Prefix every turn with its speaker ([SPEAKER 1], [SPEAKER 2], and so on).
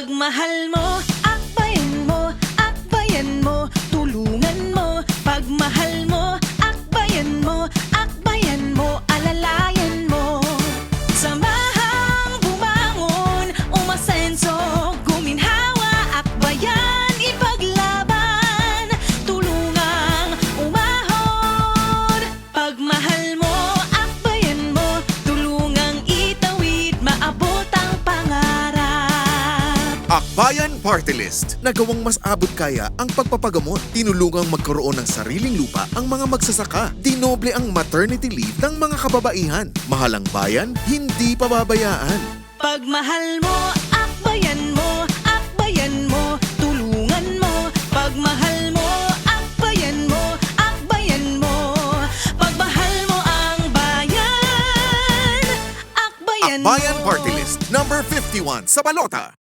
[SPEAKER 1] Pagmahal mo, Akbayan
[SPEAKER 2] Party List. Nagawang mas abot kaya ang pagpapagamot. Tinulungang magkaroon ng sariling lupa ang mga magsasaka. Dinoble ang maternity leave ng mga kababaihan. Mahalang bayan, hindi pababayaan.
[SPEAKER 1] Pagmahal mo, akbayan mo, akbayan mo, tulungan mo. Pagmahal mo, akbayan mo, akbayan mo. Pagmahal mo ang bayan, akbayan mo.
[SPEAKER 2] Akbayan Party List. Number 51 sa balota.